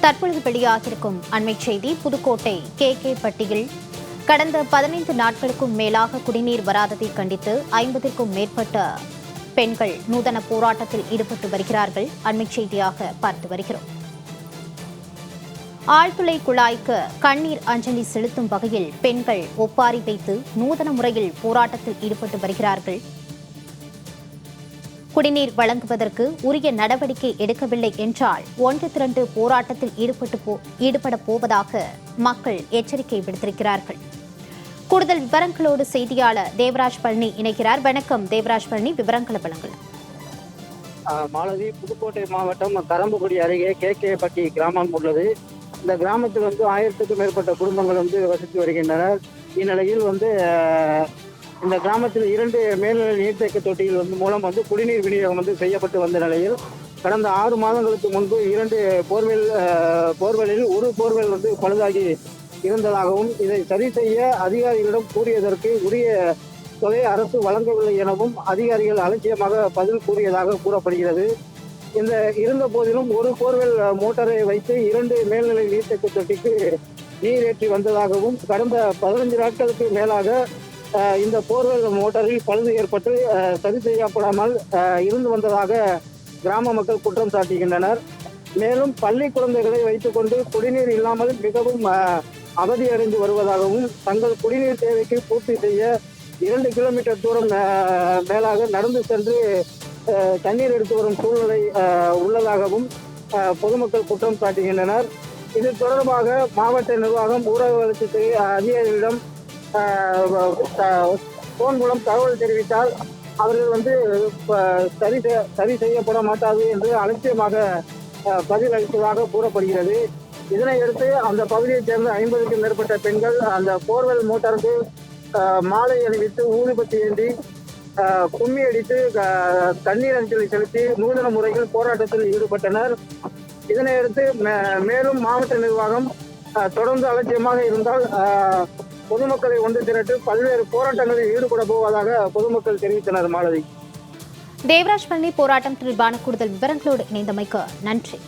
தற்பொழுது வெளியாகியிருக்கும் அண்மை செய்தி புதுக்கோட்டை கே. கே. பட்டியில் கடந்த பதினைந்து நாட்களுக்கும் மேலாக குடிநீர் வராததை கண்டித்து ஐம்பதிற்கும் மேற்பட்ட பெண்கள் நூதன போராட்டத்தில் ஈடுபட்டு வருகிறார்கள். அண்மை செய்தியாக பார்த்து வருகிறோம். ஆழ்துளை குழாய்க்கு கண்ணீர் அஞ்சலி செலுத்தும் வகையில் பெண்கள் ஒப்பாரி வைத்து நூதன முறையில் போராட்டத்தில் ஈடுபட்டு வருகிறார்கள். குடிநீர் வழங்குவதற்கு உரிய நடவடிக்கை எடுக்கவில்லை என்றால் ஒன்று திரண்டு போராட்டத்தில் ஈடுபட்டு போ ஈடுபட போவதாக மக்கள் எச்சரிக்கை விடுத்திருக்கிறார்கள். கூடுதல் விவரங்களோடு செய்தியாளர் தேவராஜ் பழனி இணைக்கிறார் வணக்கம் தேவராஜ் பழனி. விவரங்களை வழங்கலாம். மாலதி புதுக்கோட்டை மாவட்டம் கரம்பக்குடி அருகே கே. கே. பட்டி கிராமம் உள்ளது. இந்த கிராமத்தில் வந்து ஆயிரத்துக்கும் மேற்பட்ட குடும்பங்கள் வந்து வசித்து வருகின்றனர். இந்நிலையில் வந்து இந்த கிராமத்தில் இரண்டு மேல்நிலை நீர்த்தேக்க தொட்டியில் வந்து மூலம் வந்து குடிநீர் விநியோகம் வந்து செய்யப்பட்டு வந்த நிலையில் கடந்த ஆறு மாதங்களுக்கு முன்பு இரண்டு போர்வெல் போர்வெலில் ஒரு போர்வெல் வந்து பழுதாகி இருந்ததாகவும் இதை சரி செய்ய அதிகாரிகளிடம் கூறியதற்கு உரிய தொகை அரசு வழங்கவில்லை எனவும் அதிகாரிகள் அலட்சியமாக பதில் கூறியதாக கூறப்படுகிறது. இந்த இருந்த போதிலும் ஒரு போர்வெல் மோட்டாரை வைத்து இரண்டு மேல்நிலை நீர்த்தேக்க தொட்டிக்கு நீர் ஏற்றி வந்ததாகவும் கடந்த பதினஞ்சு நாட்களுக்கு மேலாக இந்த போர்வெல் மோட்டரில் பழுது ஏற்பட்டு சரி செய்யப்படாமல் இருந்து வந்ததாக கிராம மக்கள் குற்றம் சாட்டுகின்றனர். மேலும் பள்ளி குழந்தைகளை வைத்துக்கொண்டு குடிநீர் இல்லாமல் மிகவும் அவதியடைந்து வருவதாகவும் தங்கள் குடிநீர் தேவைக்கு பூர்த்தி செய்ய இரண்டு கிலோமீட்டர் தூரம் மேலாக நடந்து சென்று தண்ணீர் எடுத்து வரும் சூழ்நிலை உள்ளதாகவும் பொதுமக்கள் குற்றம் சாட்டுகின்றனர். இது தொடர்பாக மாவட்ட நிர்வாகம் ஊரக வளர்ச்சி அதிகாரிகளிடம் போன் மூலம் தகவல் தெரிவித்தால் அவர்கள் வந்து சரி சரி செய்யப்பட மாட்டாது என்று அலட்சியமாக பதில் அளித்ததாக கூறப்படுகிறது. இதனையடுத்து அந்த பகுதியைச் சேர்ந்த ஐம்பதுக்கும் மேற்பட்ட பெண்கள் அந்த போர்வெல் மோட்டாருக்கு மாலை அணிவித்து ஊதுபத்தி ஏந்தி கும்மி அடித்து தண்ணீர் அஞ்சலி செலுத்தி நூதன முறையில் போராட்டத்தில் ஈடுபட்டனர். இதனையடுத்து மே- மேலும் மாவட்ட நிர்வாகம் தொடர்ந்து அலட்சியமாக இருந்தால் பொதுமக்களை ஒன்று திரட்டு பல்வேறு போராட்டங்களில் ஈடுபட போவதாக பொதுமக்கள் தெரிவித்தனர் மாலதி. தேவராஜ் பழனி போராட்டம் தொடர்பான கூடுதல் விவரங்களோடு இணைந்தமைக்கு நன்றி.